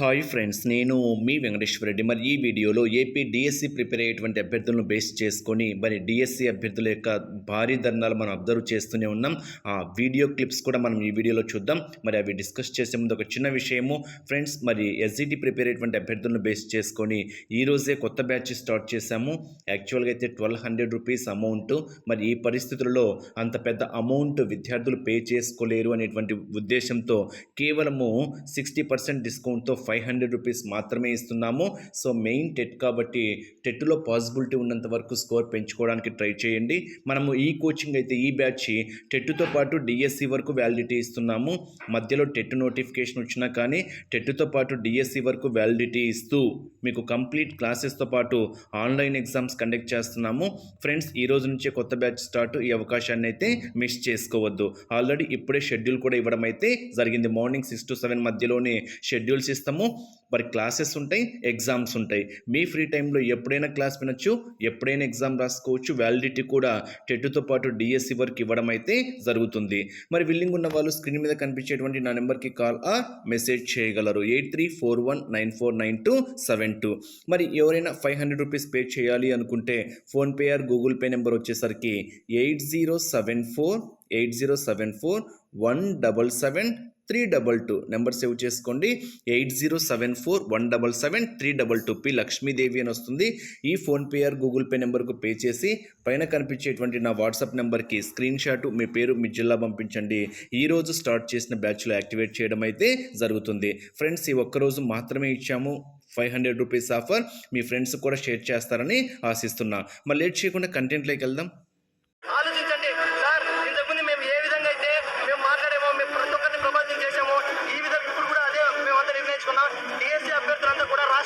Hi friends నేను మీ వెంకటేశ్వర రెడ్డి. మరి ఈ వీడియోలో ఏపీ డిఎస్సి ప్రిపేర్ అయ్యేటువంటి అభ్యర్థులను బేస్ చేసుకొని మరి డిఎస్సి అభ్యర్థుల యొక్క భారీ ధర్నాలు మనం అబ్జర్వ్ చేస్తూనే ఉన్నాం. ఆ వీడియో క్లిప్స్ కూడా మనం ఈ వీడియోలో చూద్దాం. మరి అవి డిస్కస్ చేసే ముందు ఒక చిన్న విషయము. ఫ్రెండ్స్ మరి ఎస్జిటి ప్రిపేర్ అయ్యేటువంటి అభ్యర్థులను బేస్ చేసుకొని ఈరోజే కొత్త బ్యాచ్ స్టార్ట్ చేశాము. యాక్చువల్గా అయితే ట్వెల్వ్ హండ్రెడ్ రూపీస్ అమౌంట్ మరి ఈ పరిస్థితుల్లో అంత పెద్ద అమౌంట్ విద్యార్థులు పే చేసుకోలేరు అనేటువంటి ఉద్దేశంతో కేవలము సిక్స్టీ పర్సెంట్ డిస్కౌంట్తో ఫైవ్ హండ్రెడ్ రూపీస్ మాత్రమే ఇస్తున్నాము. సో మెయిన్ టెట్ కాబట్టి టెట్లో పాసిబిలిటీ ఉన్నంత వరకు స్కోర్ పెంచుకోవడానికి ట్రై చేయండి. మనము ఈ కోచింగ్ అయితే ఈ బ్యాచ్ టెట్తో పాటు డిఎస్సి వరకు వ్యాలిడిటీ ఇస్తున్నాము. మధ్యలో టెట్ నోటిఫికేషన్ వచ్చినా కానీ టెట్తో పాటు డిఎస్సి వరకు వ్యాలిడిటీ ఇస్తూ మీకు కంప్లీట్ క్లాసెస్తో పాటు ఆన్లైన్ ఎగ్జామ్స్ కండక్ట్ చేస్తున్నాము. ఫ్రెండ్స్ ఈ రోజు నుంచే కొత్త బ్యాచ్ స్టార్ట్ ఈ అవకాశాన్ని అయితే మిస్ చేసుకోవద్దు. ఆల్రెడీ ఇప్పుడే షెడ్యూల్ కూడా ఇవ్వడం అయితే జరిగింది. మార్నింగ్ సిక్స్ టు సెవెన్ మధ్యలోనే షెడ్యూల్స్ ఇస్తాము. మరి క్లాసెస్ ఉంటాయి ఎగ్జామ్స్ ఉంటాయి. మీ ఫ్రీ టైంలో ఎప్పుడైనా క్లాస్ వినొచ్చు ఎప్పుడైనా ఎగ్జామ్ రాసుకోవచ్చు. వ్యాలిడిటీ కూడా టెట్తో పాటు డిఎస్సి వరకు ఇవ్వడం అయితే జరుగుతుంది. మరి విల్లింగ్ ఉన్న వాళ్ళు స్క్రీన్ మీద కనిపించేటువంటి నా నెంబర్కి కాల్ ఆ మెసేజ్ చేయగలరు. Eight three four one nine four nine two seven two మరి ఎవరైనా ఫైవ్ హండ్రెడ్ రూపీస్ పే చేయాలి అనుకుంటే PhonePe or Google Pay number వచ్చేసరికి eight zero seven four eight zero seven four one double seven three double two. Number save చేసుకోండి. Eight zero seven four one double seven three double two P Lakshmidevi అని వస్తుంది. ఈ PhonePe or Google pay నెంబర్కు pay చేసి పైన కనిపించేటువంటి నా WhatsApp నెంబర్కి స్క్రీన్ షాట్ మీ పేరు మీ జిల్లా పంపించండి. ఈరోజు స్టార్ట్ చేసిన బ్యాచ్లో యాక్టివేట్ చేయడం అయితే జరుగుతుంది. ఫ్రెండ్స్ ఈ ఒక్కరోజు మాత్రమే ఇచ్చాము. Five hundred rupees offer. మీ ఫ్రెండ్స్ కూడా షేర్ చేస్తారని ఆశిస్తున్నా. మరి లేట్ చేయకుండా కంటెంట్లోకి వెళ్దాం.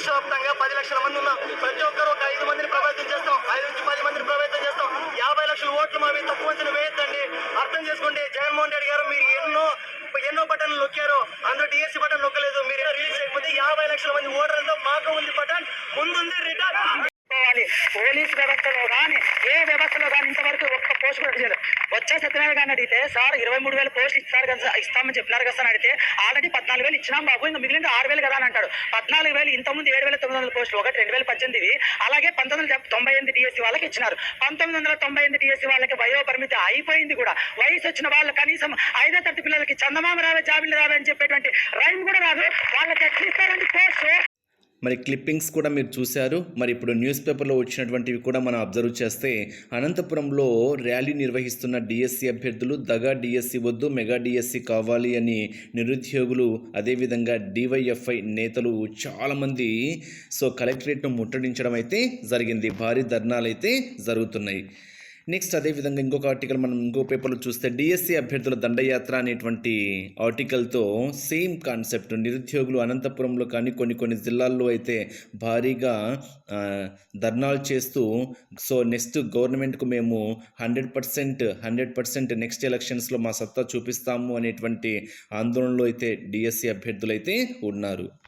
రాష్ట్ర వ్యాప్తంగా పది లక్షల మంది ఉన్నాం ప్రతి ఒక్కరు ఒక ఐదు మందిని ప్రభావితం చేస్తాం. ఐదు నుంచి పది మందిని ప్రభావితం చేస్తాం. యాభై లక్షల ఓట్లు మావి తక్కువ అంచనా వేయొద్దండి. అర్థం చేసుకోండి. జగన్మోహన్ రెడ్డి గారు మీరు ఎన్నో ఎన్నో బటన్లు నొక్కారు అందరూ డిఎస్సి బటన్ నొక్కలేదు. మీరు రిలీజ్ చేయకపోతే యాభై లక్షల మంది ఓటర్లతో మాకు ఉంది బటన్ ముందుంది రిటర్న్. పోలీస్ వ్యవస్థలో కానీ ఏ వ్యవస్థలో కానీ ఇంతవరకు ఒక్క పోస్ట్ కూడా చేయలేదు వచ్చే సత్యనారాయణ గారిని అడిగితే సార్ ఇరవై మూడు వేల పోస్ట్ ఇస్తారు కదా ఇస్తామని చెప్పినారు కదా సార్ అడిగితే ఆల్రెడీ పద్నాలుగు వేలు ఇచ్చినాం బాబు ఇంకా మిగిలింది ఆరు వేలు కదా అని అంటాడు. పద్నాలుగు వేలు ఇంతకుముందు ఏడు వేల తొమ్మిది వందల పోస్టులు ఒకటి రెండు వేల పద్దెనిమిది అలాగే పంతొమ్మిది వందల తొంభై ఎనిమిది టీఎస్సీ వాళ్ళకి ఇచ్చినారు. పంతొమ్మిది వందల తొంభై ఎనిమిది టీఎస్సీ వాళ్ళకి వయో పరిమితి అయిపోయింది కూడా. వయసు వచ్చిన వాళ్ళు కనీసం ఐదో తరగతి పిల్లలకి చందమామ రావే జాబిలు రావే అని చెప్పేటువంటి రైమ్ కూడా రాదు. వాళ్ళకి ఎట్లా ఇస్తారండి మరి క్లిప్పింగ్స్ కూడా మీరు చూశారు. మరి ఇప్పుడు న్యూస్ పేపర్లో వచ్చినటువంటివి కూడా మనం అబ్జర్వ్ చేస్తే అనంతపురంలో ర్యాలీ నిర్వహిస్తున్న డిఎస్సి అభ్యర్థులు దగా డిఎస్సి వద్దు మెగా డిఎస్సి కావాలి అని నిరుద్యోగులు అదేవిధంగా డివైఎఫ్ఐ నేతలు చాలామంది సో కలెక్టరేట్ను ముట్టడించడం అయితే జరిగింది. భారీ ధర్నాలు అయితే జరుగుతున్నాయి. నెక్స్ట్ అదేవిధంగా ఇంకొక ఆర్టికల్ మనం ఇంకో పేపర్లో చూస్తే డిఎస్సి అభ్యర్థుల దండయాత్ర అనేటువంటి ఆర్టికల్తో సేమ్ కాన్సెప్ట్ నిరుద్యోగులు అనంతపురంలో కానీ కొన్ని కొన్ని జిల్లాల్లో అయితే భారీగా ధర్నాలు చేస్తూ సో నెక్స్ట్ గవర్నమెంట్కు మేము hundred percent hundred percent next ఎలక్షన్స్లో మా సత్తా చూపిస్తాము అనేటువంటి ఆందోళనలో అయితే డిఎస్సి అభ్యర్థులు అయితే ఉన్నారు.